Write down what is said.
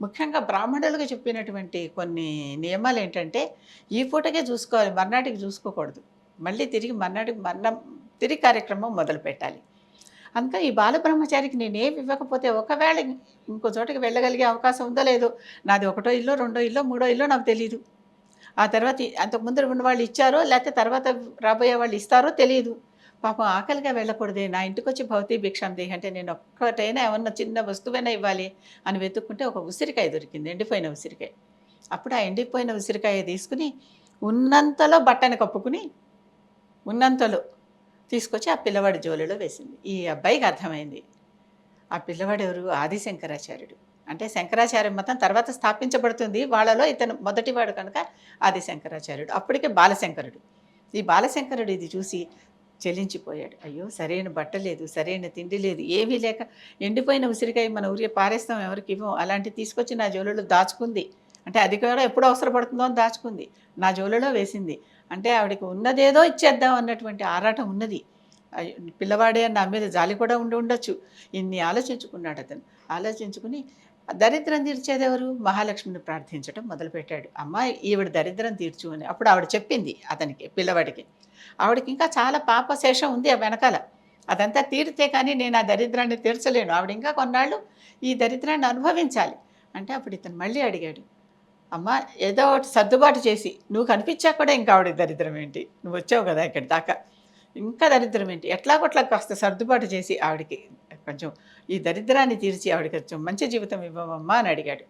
ముఖ్యంగా బ్రాహ్మణులుగా చెప్పినటువంటి కొన్ని నియమాలు ఏంటంటే ఈ పూటకే చూసుకోవాలి మర్నాటికి చూసుకోకూడదు. మళ్ళీ తిరిగి మర్నాటికి మర్న తిరిగి కార్యక్రమం మొదలు పెట్టాలి. అందుకని ఈ బాలబ్రహ్మచారికి నేనేమి ఇవ్వకపోతే ఒకవేళ ఇంకో చోటకి వెళ్ళగలిగే అవకాశం ఉందో లేదో నాది ఒకటో ఇల్లు రెండో ఇల్లు మూడో ఇల్లు నాకు తెలియదు ఆ తర్వాత అంతకుముందు ఉన్న వాళ్ళు ఇచ్చారో లేకపోతే తర్వాత రాబోయే వాళ్ళు ఇస్తారో తెలియదు పాపం ఆకలిగా వెళ్ళకూడదే. నా ఇంటికి వచ్చి భౌతిక భిక్షం దేహి అంటే నేను ఒక్కటైనా ఏమన్నా చిన్న వస్తువైనా ఇవ్వాలి అని వెతుక్కుంటే ఒక ఉసిరికాయ దొరికింది ఎండిపోయిన ఉసిరికాయ. అప్పుడు ఆ ఎండిపోయిన ఉసిరికాయ తీసుకుని ఉన్నంతలో బట్టని కప్పుకుని ఉన్నంతలో తీసుకొచ్చి ఆ పిల్లవాడి జోలిలో వేసింది. ఈ అబ్బాయికి అర్థమైంది. ఆ పిల్లవాడు ఎవరు? ఆది శంకరాచార్యుడు. అంటే శంకరాచార్య మతం తర్వాత స్థాపించబడుతుంది. వాళ్ళలో ఇతను మొదటివాడు కనుక ఆది శంకరాచార్యుడు. అప్పటికే బాలశంకరుడు. ఈ బాలశంకరుడు ఇది చూసి చెల్లించిపోయాడు అయ్యో సరైన బట్ట లేదు సరైన తిండి లేదు ఏమీ లేక ఎండిపోయిన ఉసిరికాయ మన ఊరికి పారేస్తాం ఎవరికి ఇవ్వం. అలాంటి తీసుకొచ్చి నా జోలులో దాచుకుంది. అంటే అది కూడా ఎప్పుడు అవసరపడుతుందో అని దాచుకుంది. నా జోలులో వేసింది. అంటే ఆవిడకి ఉన్నదేదో ఇచ్చేద్దాం అన్నటువంటి ఆరాటం ఉన్నది. అయ్యో, పిల్లవాడే నా మీద జాలి కూడా ఉండి ఉండొచ్చు. ఇన్ని ఆలోచించుకున్నాడు అతను. ఆలోచించుకుని దరిద్రం తీర్చేది ఎవరు మహాలక్ష్మిని ప్రార్థించడం మొదలుపెట్టాడు. అమ్మ ఈవిడ దరిద్రం తీర్చు అని. అప్పుడు ఆవిడ చెప్పింది అతనికి పిల్లవాడికి. ఆవిడకి ఇంకా చాలా పాప శేషం ఉంది ఆ వెనకాల. అదంతా తీరితే కానీ నేను ఆ దరిద్రాన్ని తీర్చలేను. ఆవిడ ఇంకా కొన్నాళ్ళు ఈ దరిద్రాన్ని అనుభవించాలి అంటే అప్పుడు ఇతను మళ్ళీ అడిగాడు అమ్మ ఏదో ఒకటి సర్దుబాటు చేసి నువ్వు కనిపించా కూడా ఇంకా ఆవిడ దరిద్రం ఏంటి? నువ్వు వచ్చావు కదా ఇక్కడి దాకా. ఇంకా దరిద్రం ఏంటి? ఎట్లా కొట్లా కాస్త సర్దుబాటు చేసి ఆవిడకి కొంచెం ఈ దరిద్రాన్ని తీర్చి ఆవిడకి కొంచెం మంచి జీవితం ఇవ్వమమ్మా అని అడిగాడు.